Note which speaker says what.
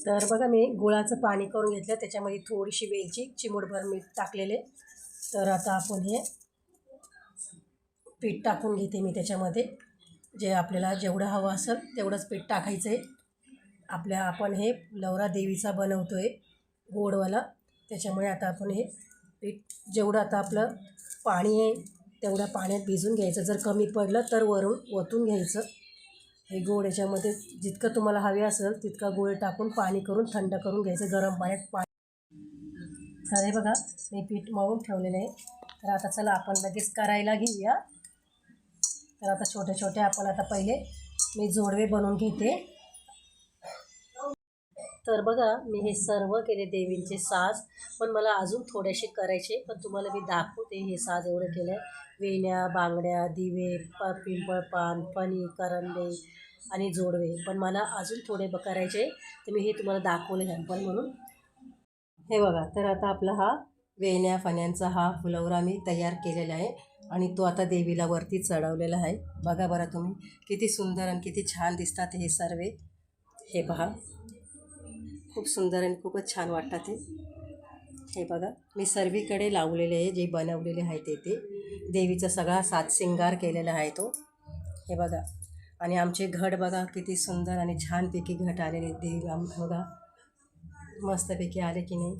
Speaker 1: तर बघा मी गुळाचं पाणी करून घेतलं. त्याच्यामध्ये थोडीशी वेलची चिमूटभर मीठ टाकलेले. तर आता आपण हे पीठ टाकून घेते मी त्याच्यामध्ये. जे आपल्याला जेवढं हवं असेल तेवढंच पीठ टाकायचं आहे आपल्या आपण हे लवरा देवीचा बनवतो आहे गोडवाला. त्याच्यामुळे आता आपण हे पीठ जेवढं आता आपलं पाणी आहे तेवढ्या पाण्यात भिजून घ्यायचं. जर कमी पडलं तर वरून ओतून घ्यायचं. हे गोड याच्यामध्ये जितकं तुम्हाला हवे असेल तितकं गोळे टाकून पाणी करून थंड करून घ्यायचं गरम पाण्यात पाणी तर हे बघा मी पीठ मळून ठेवलेलं आहे. तर आता चला आपण लगेच करायला घेऊया. तर आता छोटे छोटे आपण आता पहिले मी जोडवे बनवून घेते. तर बघा मी हे सर्व केले देवींचे साज. पण मला अजून थोडेसे करायचे पण तुम्हाला मी दाखवते हे साज एवढं केलं आहे वेण्या बांगड्या दिवे प पिंपळ पान फणी करंडे आणि जोडवे. पण मला अजून थोडे ब करायचे तर मी हे तुम्हाला दाखवले सॅम्पल म्हणून. हे बघा तर आता आपला हा वेण्या फण्यांचा हा फुलवरा मी तयार केलेला आहे. आणि तो आता देवीला वरती चढवलेला आहे. बघा बरं तुम्ही किती सुंदर आणि किती छान दिसतात हे सर्व. हे पहा. खूप सुंदर आणि खूपच छान वाटतात ते. हे बघा मी सर्वीकडे लावलेले आहे जे बनवलेले आहे ते ते. देवीचा सगळा सात शिंगार केलेला आहे तो. हे बघा आणि आमचे घट बघा किती सुंदर आणि छानपैकी घट आलेले देवी बघा मस्तपैकी आले की नाही.